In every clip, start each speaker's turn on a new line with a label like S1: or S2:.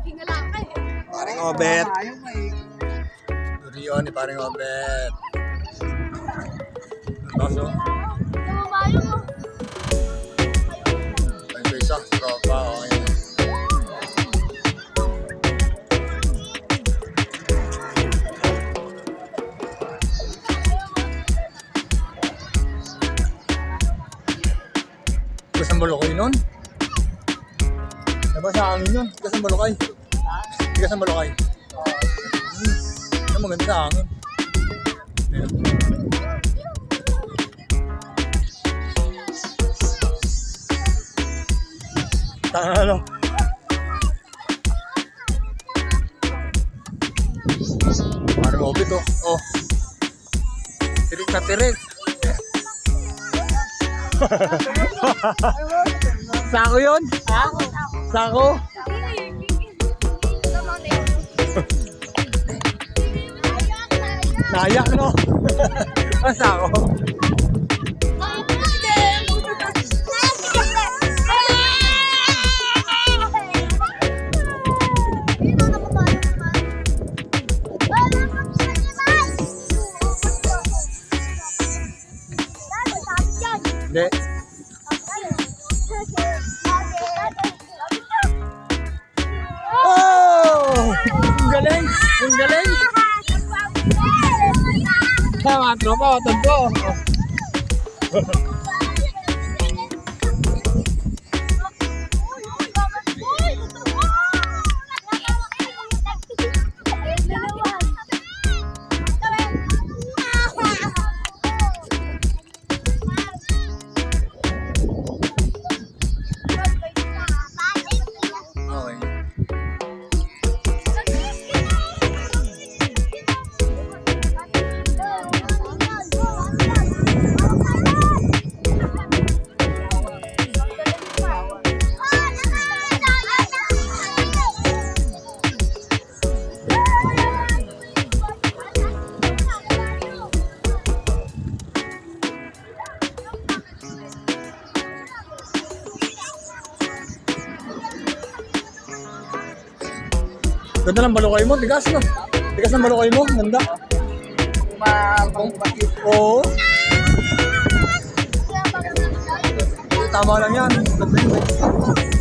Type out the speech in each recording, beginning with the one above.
S1: Paring Obet. Durion ni paring Obet.
S2: Mo.
S1: may isa, tropa, okay. Tigas ang balokay nun. Diba sa hangin yun? Tigas ang balokay. Tigas ang balokay. Hmm. Ano maganda sa. Ayun. Tanga ano? Parang obit oh. Oh. Tirik na tirik. Sako yun? Sako? Nayak no? Ang sako? Hindi. Galing! Ang galing! Tama, tropa, watod ko. Ganda ng balokay mo, tigas no? Tigas ng balokay mo, ganda.
S3: Kumapang bakit.
S1: Oo. Tama lang yan. Ganda yun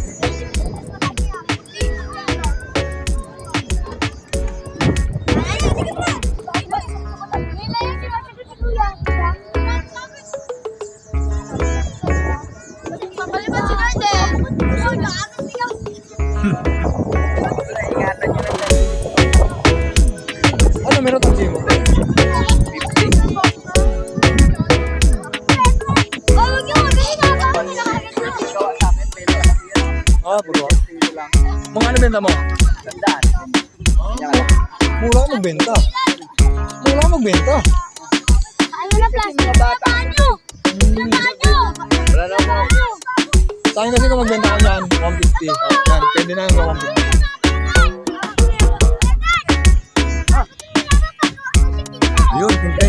S1: benta mo?
S3: Tandaan. Yan.
S1: Mura ka magbenta. Mura ka magbenta.
S3: Wala na mo.
S1: Sa akin kasi kung magbenta ka niyan, 150. Yan, pwede na yung 150. Yun, kuntain.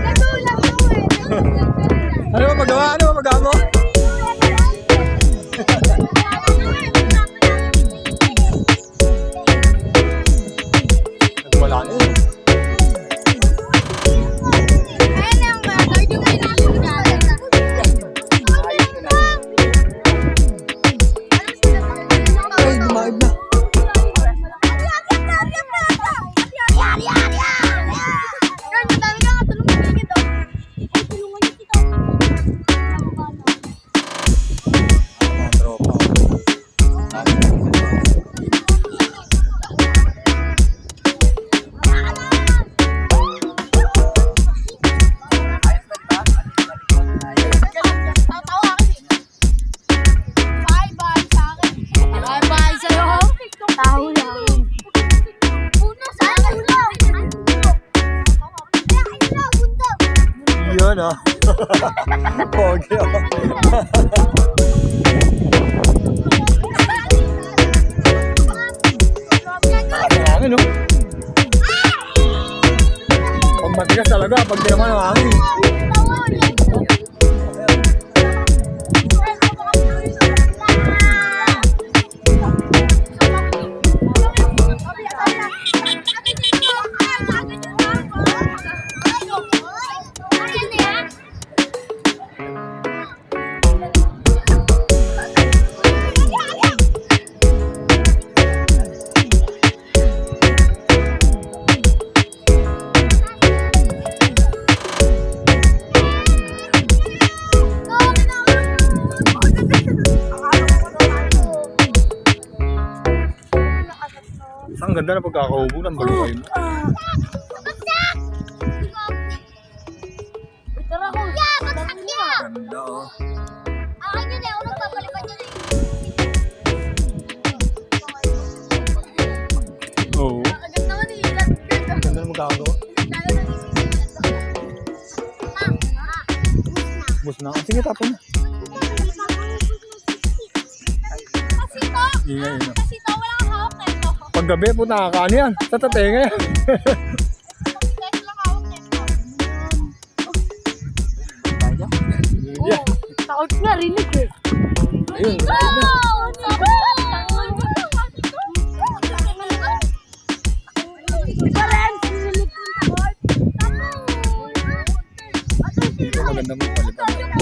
S1: Yun ah. Pogi ah. Ang hangin oh. matigas talaga pag di naman ang hangin. Ganda na pagkakaubo ng balukay mo.
S2: Tara ko. Yeah, bagsak niya.
S1: Ganda oh.
S2: Akin yun eh. Ako nagpapalipad yun eh.
S1: Oo.
S2: Agad naman eh.
S1: Ganda na magkakagawa. Bus na. Sige, tapon na.
S2: To,
S1: Ingay Paggabi po nakakaano yan. Sa tatenga yan.
S2: Na
S1: yeah.
S2: Takot nga, rinig eh.
S1: Ayun. Maganda mo. Tama.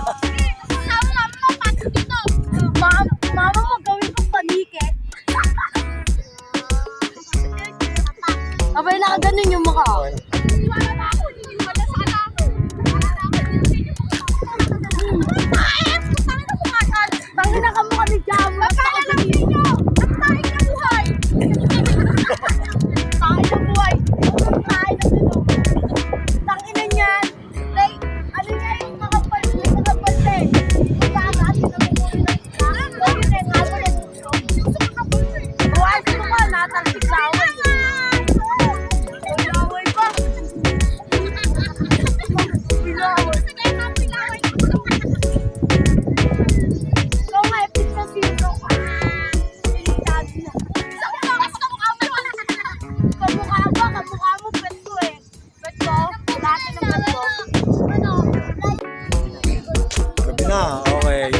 S2: na.
S1: Okay.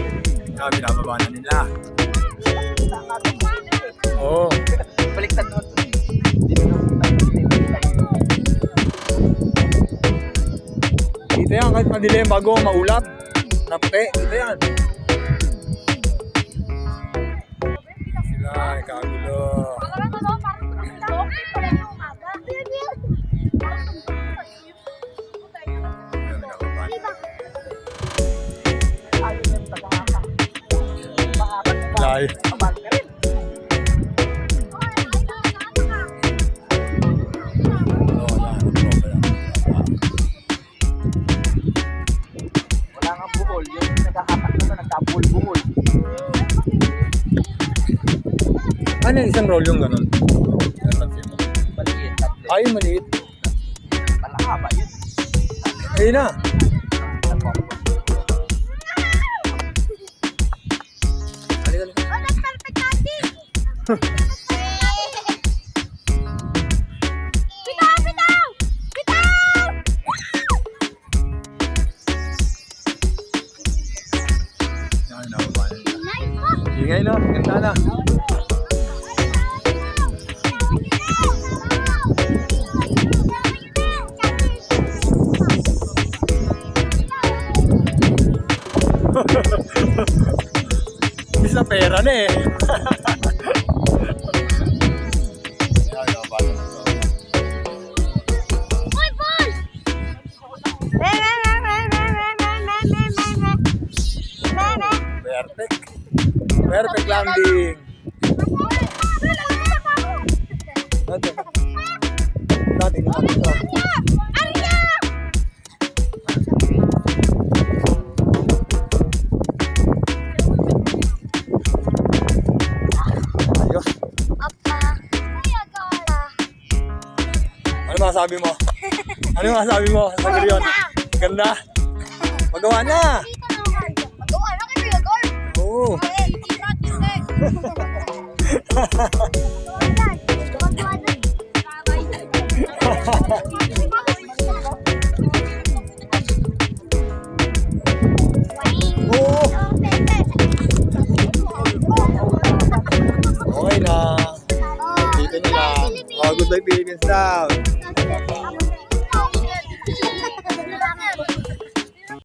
S1: Gabi na. Baba na nila. Oo.
S3: Baliktad mo. Dito
S1: yan. Kahit madilim bago maulat. Na puti. Dito yan. Sila. Kagulo.
S2: Parang ano,
S1: na
S3: nagkabul-buhol.
S1: Ano yung isang roll yung ganun?
S3: Maliit. Tatlo.
S1: Ay, maliit.
S3: Malahaba yun.
S1: Ayun na. Halika, halika.
S2: Bitaw!
S1: Ingay na. Ganda na. Bis na pera na eh.
S4: Perfect. Perfect landing. Natin natin ito. Ayos. Ano masabi mo? Ano masabi mo sa Gerion? Ganda? Magawa na! Oo. Oo. Okay na. Dito nila. Oh, good luck Philippines daw.